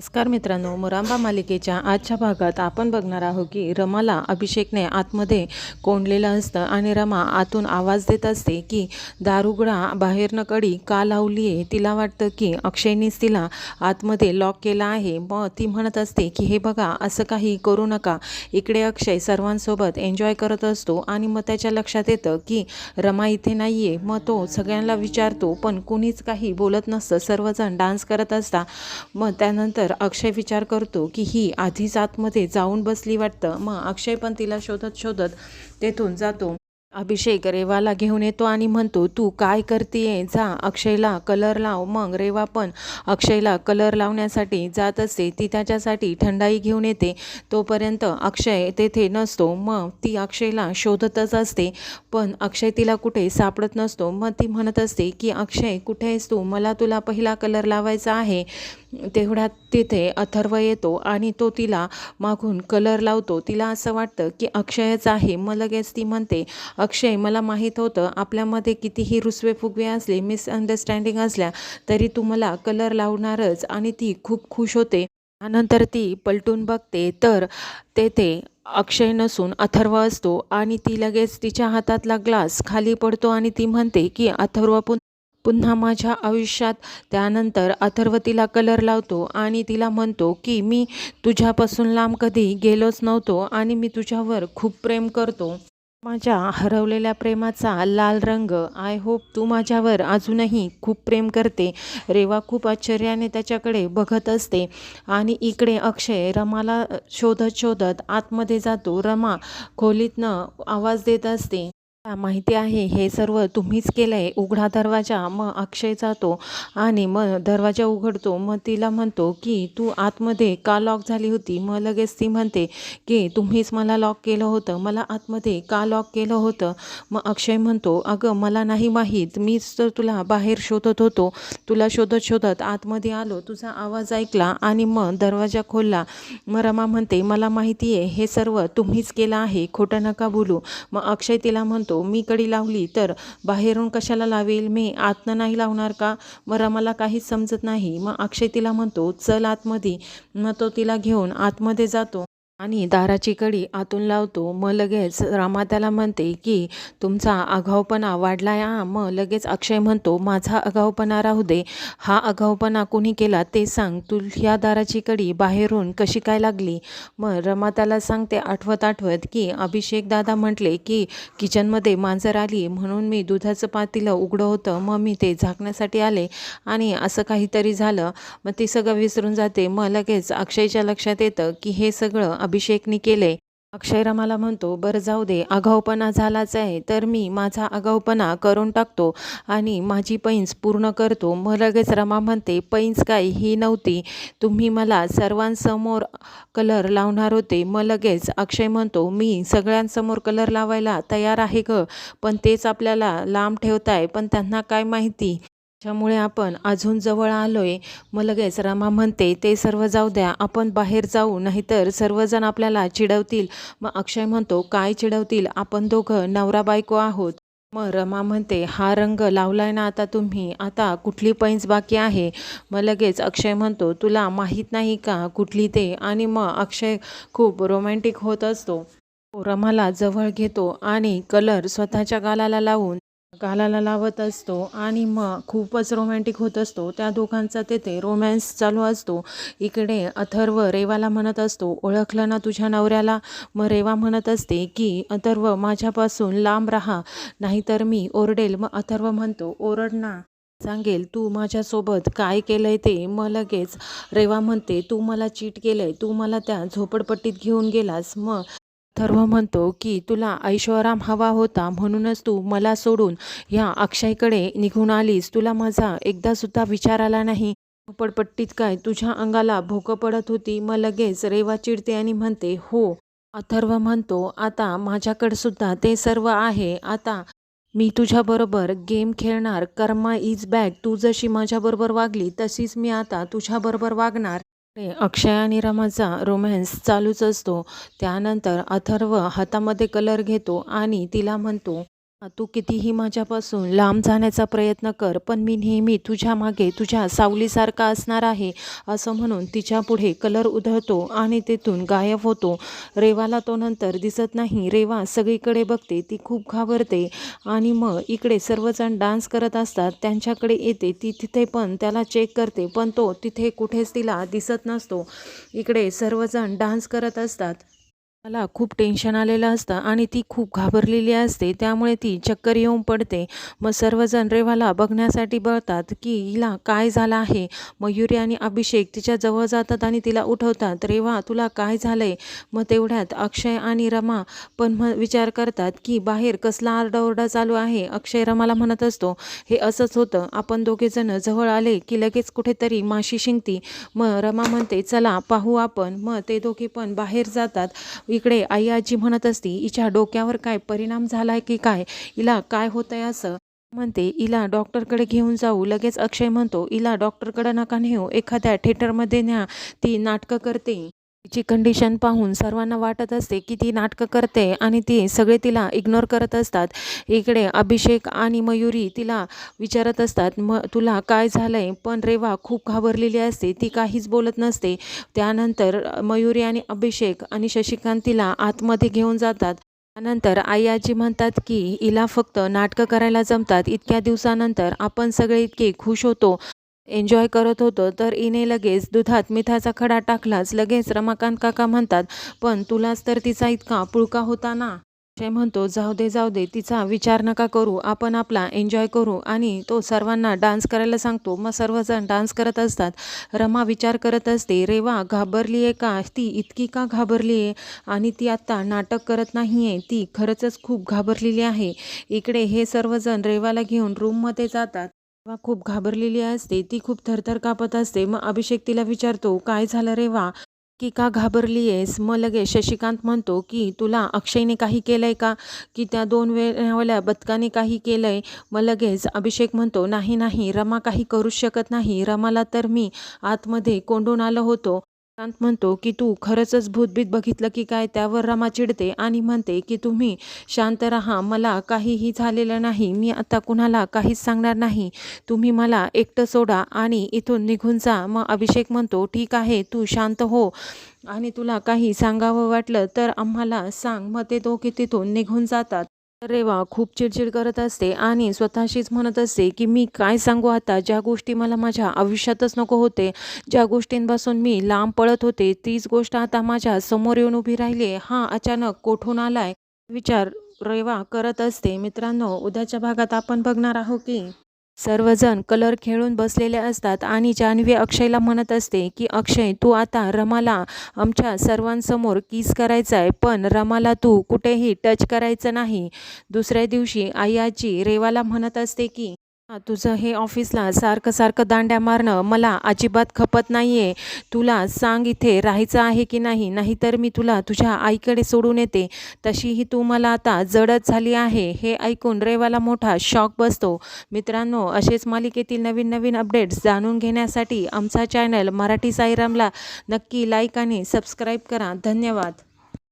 नमस्कार मित्रांनो मुरांबा मालिकेच्या आजच्या भागात आपण बघणार आहोत की रमाला अभिषेकने आतमध्ये कोंडलेलं असतं आणि रमा आतून आवाज देत असते की दारुगडा बाहेरनं कडी का लावली आहे? तिला वाटतं की अक्षयनीच तिला आतमध्ये लॉक केला आहे. मग ती म्हणत असते की हे बघा असं काही करू नका. इकडे अक्षय सर्वांसोबत एन्जॉय करत असतो आणि मग त्याच्या लक्षात येतं की रमा इथे नाही आहे मग तो सगळ्यांना विचारतो पण कुणीच काही बोलत नसतं. सर्वजण डान्स करत असता. मग त्यानंतर अक्षय विचार करतो की ही आधीच आतमध्ये जाऊन बसली वाटतं. मग अक्षय पण तिला शोधत शोधत तेथून जातो. अभिषेक रेवाला घेऊन येतो आणि म्हणतो तू काय करतेय? जा अक्षयला कलर लाव. मग रेवा पण अक्षयला कलर लावण्यासाठी जात असते. ती त्याच्यासाठी थंडाई घेऊन येते. तोपर्यंत अक्षय तेथे नसतो. मग ती अक्षयला शोधतच असते. पण अक्षय तिला कुठे सापडत नसतो. मग ती म्हणत असते की अक्षय कुठे आहेस तू? मला तुला पहिला कलर लावायचा आहे. तेवढ्यात तिथे अथर्व येतो आणि तो तिला मागून कलर लावतो. तिला असं वाटतं की अक्षयच आहे. मग लगेच ती म्हणते अक्षय मला माहीत होतं आपल्यामध्ये कितीही रुसवे फुगवे असले मिसअंडरस्टँडिंग असल्या तरी तू मला कलर लावणारच आणि ती खूप खुश होते. त्यानंतर ती पलटून बघते तर तेथे अक्षय नसून अथर्व असतो आणि ती लगेच तिच्या हातातला ग्लास खाली पडतो आणि ती म्हणते की अथर्व पुन पुन्हा माझ्या आयुष्यात. त्यानंतर अथर्व तिला कलर लावतो आणि तिला म्हणतो की मी तुझ्यापासून लांब कधी गेलोच नव्हतो आणि मी तुझ्यावर खूप प्रेम करतो. माझ्या हरवलेल्या प्रेमाचा लाल रंग आय होप तू माझ्यावर अजूनही खूप प्रेम करते. रेवा खूप आश्चर्याने त्याच्याकडे बघत असते. आणि इकडे अक्षय रमाला शोधत शोधत आतमध्ये जातो. रमा खोलीतनं आवाज देत असते. आता माहिती आहे हे सर्व तुम्हीच केलं आहे उघडा दरवाजा मग अक्षय जातो आणि मग दरवाजा उघडतो. मग तिला म्हणतो की तू आतमध्ये का लॉक झाली होती? मग लगेच ती म्हणते की तुम्हीच मला लॉक केलं होतं. मला आतमध्ये का लॉक केलं होतं? मग अक्षय म्हणतो अगं मला नाही माहीत. मीच तर तुला बाहेर शोधत होतो. तुला शोधत शोधत आतमध्ये आलो. तुझा आवाज ऐकला आणि मग दरवाजा खोलला. मग रमा म्हणते मला माहिती आहे हे सर्व तुम्हीच केलं आहे. खोटं नका बोलू. मग अक्षय तिला म्हणतो मी कडी लावली तर बाहेरून कशाला लावेल? मी आतनं नाही लावणार का? बरं मला काहीच समजत नाही. मग अक्षय तिला म्हणतो चल आतमध्ये. मग तो तिला घेऊन आतमध्ये जातो. आणि दाराची कडी आतून लावतो. मग लगेच रामा त्याला म्हणते की तुमचा आगाऊपणा वाढला या मग लगेच अक्षय म्हणतो माझा आगाऊपणा राहू दे. हा आगाऊपणा कोणी केला ते सांग. तू ह्या दाराची कडी बाहेरून कशी काय लागली? मग रमा त्याला सांगते आठवत आठवत की अभिषेक दादा म्हटले की किचनमध्ये मांजर आली. म्हणून मी दुधाचं पातीलं उघडं होतं. मग मी ते झाकण्यासाठी आले. आणि असं काहीतरी झालं. मग ती सगळं विसरून जाते. मग लगेच अक्षयच्या लक्षात येतं की हे सगळं अभिषेकनी केले. अक्षय रमाला म्हणतो बरं जाऊ दे आगाऊपणा झालाच आहे तर मी माझा आगाऊपणा करून टाकतो आणि माझी पैंस पूर्ण करतो. मग लगेच रमा म्हणते पैंस काय ही नव्हती. तुम्ही मला सर्वांसमोर कलर लावणार होते. मग लगेच अक्षय म्हणतो मी सगळ्यांसमोर कलर लावायला तयार आहे ग पण तेच आपल्याला लांब ठेवताय पण त्यांना काय माहिती? त्यामुळे आपण अजून जवळ आलोय मग लगेच रमा म्हणते ते सर्व जाऊ द्या आपण बाहेर जाऊ नाहीतर सर्वजण आपल्याला चिडवतील. मग अक्षय म्हणतो काय चिडवतील? आपण दोघं नवरा बायको आहोत. मग रमा म्हणते हा रंग लावलाय ना आता तुम्ही आता कुठली पैंच बाकी आहे? मग लगेच अक्षय म्हणतो तुला माहीत नाही का कुठली ते? आणि मग अक्षय खूप रोमॅन्टिक होत असतो. रमाला जवळ घेतो आणि कलर स्वतःच्या गालाला लावून गालाला लावत असतो आणि मग खूपच रोमॅन्टिक होत असतो. त्या दोघांचा तेथे रोमॅन्स चालू असतो. इकडे अथर्व रेवाला म्हणत असतो ओळखलं ना तुझ्या नवऱ्याला? मग रेवा म्हणत असते की अथर्व माझ्यापासून लांब राहा. नाहीतर मी ओरडेल. मग अथर्व म्हणतो ओरड ना सांगेल तू माझ्यासोबत काय केलंय ते? मग लगेच रेवा म्हणते तू मला चीट केलंय. तू मला त्या झोपडपट्टीत घेऊन गेलास. मग अथर्व म्हणतो की तुला ऐशोआराम हवा होता म्हणूनच तू मला सोडून ह्या अक्षयकडे निघून आलीस. तुला माझा एकदासुद्धा विचार आला नाही. पडपट्टीत काय तुझ्या अंगाला भोकं पडत होती. मग लगेच रेवा चिडते आणि म्हणते हो अथर्व म्हणतो आता माझ्याकडे सुद्धा ते सर्व आहे. आता मी तुझ्याबरोबर गेम खेळणार. कर्मा इज बॅक तू जशी माझ्याबरोबर वागली तशीच मी आता तुझ्याबरोबर वागणार. अक्षय आणि रमाचा रोमॅन्स चालूच असतो. त्यानंतर अथर्व हातामध्ये कलर घेतो आणि तिला म्हणतो तू कितीही माझ्यापासून लांब जाण्याचा प्रयत्न कर पण मी नेहमी तुझ्या मागे तुझ्या सावलीसारखा असणार आहे असं म्हणून तिच्या पुढे कलर उधळतो आणि तेथून गायब होतो. रेवाला तो नंतर दिसत नाही. रेवा सगळीकडे बघते ती खूप घाबरते आणि मग इकडे सर्वजण डान्स करत असतात. त्यांच्याकडे येते ती तिथे पण त्याला चेक करते पण तो तिथे कुठेच तिला दिसत नसतो. इकडे सर्वजण डान्स करत असतात. मला खूप टेन्शन आलेलं असतं आणि ती खूप घाबरलेली असते. त्यामुळे ती चक्कर येऊन पडते. मग सर्वजण रेवाला बघण्यासाठी बळतात की हिला काय झालं आहे? मयुरी आणि अभिषेक तिच्या जवळ जातात आणि तिला उठवतात. रेवा तुला काय झालं आहे मग तेवढ्यात अक्षय आणि रमा पण म विचार करतात की बाहेर कसला आरडाओरडा चालू आहे? अक्षय रमाला म्हणत असतो हे असंच होतं. आपण दोघेजणं जवळ आले की लगेच कुठेतरी माशी शिंकती. मग रमा म्हणते चला पाहू आपण. मग ते दोघे पण बाहेर जातात. इकडे आई आजी म्हणत असती हिच्या डोक्यावर काय परिणाम झाला आहे की काय? हिला काय होतं आहे असं? म्हणते हिला डॉक्टरकडे घेऊन जाऊ. लगेच अक्षय म्हणतो हिला डॉक्टरकडे नका नेऊ एखाद्या थिएटरमध्ये न्या ती नाटकं करते. तिची कंडिशन पाहून सर्वांना वाटत असते की ती नाटकं करते आणि ती सगळे तिला इग्नोर करत असतात. इकडे अभिषेक आणि मयुरी तिला विचारत असतात मग तुला काय झालं आहे पण रेवा खूप घाबरलेली असते ती काहीच बोलत नसते. त्यानंतर मयुरी आणि अभिषेक आणि शशिकांत तिला आतमध्ये घेऊन जातात. त्यानंतर आई आजी म्हणतात की हिला फक्त नाटकं करायला जमतात. इतक्या दिवसानंतर आपण सगळे इतके खुश होतो. एन्जॉय करत होतो तर इने लगेच दुधात मिठाचा खडा टाकलाच. लगेच रमाकांत काका म्हणतात पण तुलाच तर तिचा इतका पुळका होता ना. अक्षय म्हणतो जाऊ दे जाऊ दे तिचा विचार नका करू. आपण आपला एन्जॉय करू. आणि तो सर्वांना डान्स करायला सांगतो. मग सर्वजण डान्स करत असतात. रमा विचार करत असते रेवा घाबरली आहे का? ती इतकी का घाबरली आहे आणि ती आत्ता नाटक करत नाही आहे ती खरंच खूप घाबरलेली आहे. इकडे हे सर्वजण रेवाला घेऊन रूममध्ये जातात. रेवा खूप घाबरलेली असते. ती खूप थरथर कापत असते. मग अभिषेक तिला विचारतो काय झालं रेवा की का घाबरली आहेस? मग लगेच शशिकांत म्हणतो की तुला अक्षयने काही केलं आहे का? की त्या दोन वेळेवाल्या बदकाने काही केलं आहे मग लगेच अभिषेक म्हणतो नाही नाही रमा काही करूच शकत नाही. रमाला तर मी आतमध्ये कोंडून आलो होतो. शांत म्हणतो की तू खरंच भूतभीत बघितलं की काय त्यावर रमा चिडते आणि म्हणते की तुम्ही शांत राहा मला काहीही झालेलं नाही मी आता कुणाला काहीच सांगणार नाही. तुम्ही मला एकटं सोडा आणि इथून निघून जा. मग अभिषेक म्हणतो ठीक आहे तू शांत हो आणि तुला काही सांगावं वाटलं तर आम्हाला सांग. मग ते दोघे तिथून निघून जातात. रेवा खूप चिडचिड करत असते आणि स्वतःशीच म्हणत असते की मी काय सांगू आता? ज्या गोष्टी मला माझ्या आयुष्यातच नको होते ज्या गोष्टींपासून मी लांब पळत होते तीच गोष्ट आता माझ्यासमोर येऊन उभी राहिली. हा अचानक कोठून आलाय? विचार रेवा करत असते. मित्रांनो उद्याच्या भागात आपण बघणार आहोत की सर्वजण कलर खेळून बसलेले असतात आणि जान्हवी अक्षयला म्हणत असते की अक्षय तू आता रमाला आमच्या सर्वांसमोर किस करायचा आहे पण रमाला तू कुठेही टच करायचं नाही. दुसऱ्या दिवशी आई आजी रेवाला म्हणत असते की तुझं हे ऑफिसला सारखं सारखं दांड्या मारणं मला अजिबात खपत नाही आहे तुला सांग इथे राहायचं आहे की नाही नाहीतर मी तुला तुझ्या आईकडे सोडून येते. तशीही तू मला आता जडच झाली आहे. हे ऐकून रेवाला मोठा शॉक बसतो. मित्रांनो असेच मालिकेतील नवीन नवीन अपडेट्स जाणून घेण्यासाठी आमचा चॅनल मराठी साईरामला नक्की लाईक आणि सबस्क्राईब करा. धन्यवाद.